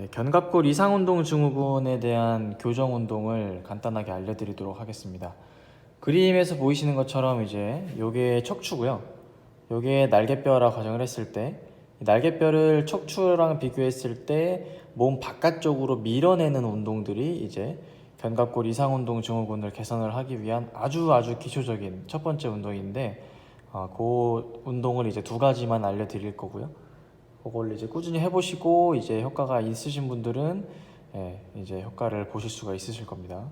네, 견갑골 이상 운동 증후군에 대한 교정 운동을 간단하게 알려드리도록 하겠습니다. 그림에서 보이시는 것처럼 이제 요게 척추고요. 요게 날개뼈라 가정을 했을 때이 날개뼈를 척추랑 비교했을 때 몸 바깥쪽으로 밀어내는 운동들이 이제 견갑골 이상 운동 증후군을 개선을 하기 위한 아주 아주 기초적인 첫 번째 운동인데 어, 그 운동을 이제 두 가지만 알려드릴 거고요. 그걸 이제 꾸준히 해보시고 이제 효과가 있으신 분들은 예, 이제 효과를 보실 수가 있으실 겁니다.